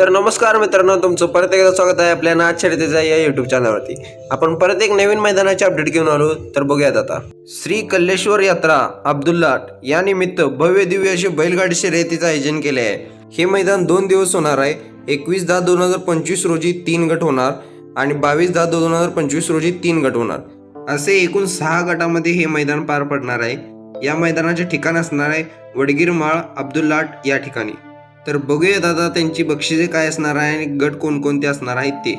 तर नमस्कार मित्रांनो तुमचं परत एकदा स्वागत आहे आपल्या नाचरितेचा या युट्यूब चॅनलवरती आपण परत एक नवीन मैदानाचे अपडेट घेऊन आलो तर बघूयात आता. श्री कल्लेश्वर यात्रा अब्दुल्लाट या निमित्त भव्य दिव्य अशी बैलगाडी शर्यतीचं आयोजन केले आहे हे मैदान दोन दिवस होणार आहे. एकवीस दहा दोन हजार पंचवीस रोजी तीन गट होणार आणि बावीस दहा दोन हजार पंचवीस रोजी तीन गट होणार. असे एकूण सहा गटामध्ये हे मैदान पार पडणार आहे. या मैदानाचे ठिकाण असणार आहे वडगीर माळ अब्दुल्लाट या ठिकाणी. तर बघूया दादा त्यांची बक्षिसे काय असणार आहे आणि गट कोणकोणते असणार आहेत ते.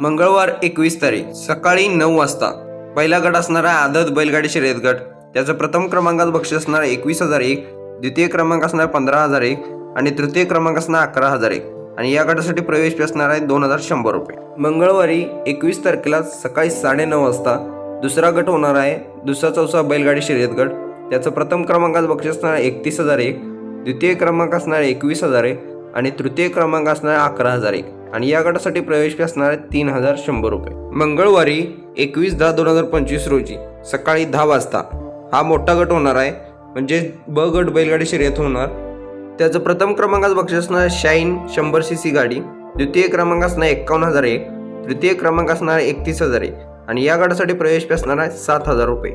मंगळवार एकवीस तारीख सकाळी नऊ वाजता. पहिला गट असणार आहे आदत बैलगाडी शर्यत गट. त्याचं प्रथम क्रमांकात बक्षीस असणार आहे एकवीस हजार एक. द्वितीय क्रमांक असणार पंधरा हजार एक. आणि तृतीय क्रमांक असणार अकरा हजार एक. आणि या गटासाठी प्रवेश फी असणार आहे दोन हजार शंभर रुपये. मंगळवारी एकवीस तारखेला सकाळी साडेनऊ वाजता दुसरा गट होणार आहे दुसरा चौसा बैलगाडी शर्यत गट. त्याचं प्रथम क्रमांकात बक्षीस असणार आहे एकतीस हजार एक. द्वितीय क्रमांक असणार आहे एकवीस हजार एक आणि तृतीय क्रमांक असणार आहे अकरा हजार एक. आणि या गटासाठी प्रवेश फी असणार आहे तीन हजार शंभर रुपये. मंगळवारी एकवीस दहा दोन हजार पंचवीस रोजी सकाळी दहा वाजता हा मोठा गट होणार आहे. म्हणजे ब गट बैलगाडी शर्यत होणार. त्याचं प्रथम क्रमांकात बक्षीस असणार आहे शाईन शंभर सी सी गाडी. द्वितीय क्रमांक असणार एकावन्न एक्कावन्न हजार एक. तृतीय क्रमांक असणार एकतीस हजार एक. आणि या गटासाठी प्रवेश फी असणार आहे सात हजार रुपये.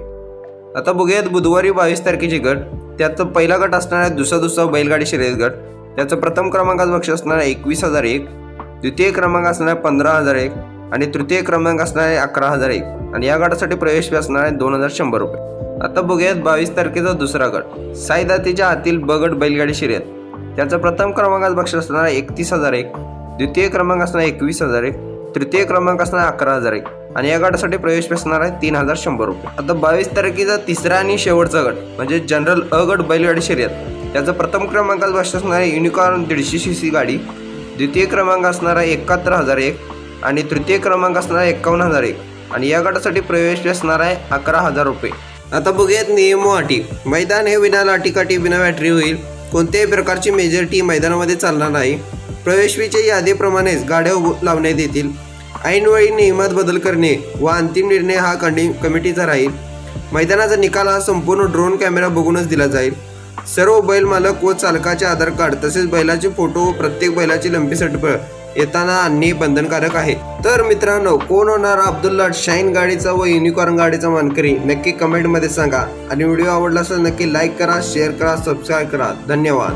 आता बघूयात बुधवारी बावीस तारखेची गट. त्याचं पहिला गट असणार आहे दुसरा दुसरा बैलगाडी शर्यत गट. त्याचं प्रथम क्रमांकाचं बक्षीस असणार एकवीस हजार एक द्वितीय क्रमांक असणार आहे पंधरा हजार एक आणि तृतीय क्रमांक असणार आहे अकरा हजार एक. आणि या गटासाठी प्रवेश फी असणार आहे दोन हजार शंभर रुपये. आता बघूयात बावीस तारखेचा दुसरा गट साईदातीच्या आतील बगट बैलगाडी शर्यत त्याचं प्रथम क्रमांकाचं बक्षीस असणार आहे एकतीस हजार एक द्वितीय क्रमांक असणार एकवीस हजार एक तृतीय क्रमांक असणार अकरा हजार एक. आणि या गटासाठी प्रवेश असणार आहे तीन हजार शंभर रुपये. आता बावीस तारखेचा तिसरा आणि शेवटचा गट म्हणजे जनरल अ गट बैलगाडी शर्यत. त्याचा प्रथम क्रमांकात बक्षीस असणार आहे युनिकॉर्न दीडशे सी सी गाडी. द्वितीय क्रमांक असणार आहे एकाहत्तर हजार एक आणि तृतीय क्रमांक असणार आहे एकावन्न हजार एक. आणि या गटासाठी प्रवेश असणार आहे अकरा हजार रुपये. आता बघूयात नियम व अटी मैदान हे विना लाटीकाठी विना बॅटरी होईल. कोणत्याही प्रकारची मेजर टी मैदानामध्ये चालणार नाही. प्रवेशवीच्या यादीप्रमाणेच गाड्या लावण्यात येतील. ऐनवेळी नियमात बदल करणे व अंतिम निर्णय हा कंडी कमिटीचा राहील. मैदानाचा निकाल हा संपूर्ण ड्रोन कॅमेरा बघूनच दिला जाईल. सर्व बैल मालक व चालकाचे आधार कार्ड तसेच बैलाचे फोटो व प्रत्येक बैलाची लंबी सटपळ येताना आणणे बंधनकारक आहे. तर मित्रांनो कोण होणार? अब्दुल्ला शाईन गाडीचा व युनिकॉर्न गाडीचा मानकरी. नक्की कमेंटमध्ये सांगा. आणि व्हिडिओ आवडला असेल नक्की लाईक करा शेअर करा सबस्क्राईब करा. धन्यवाद.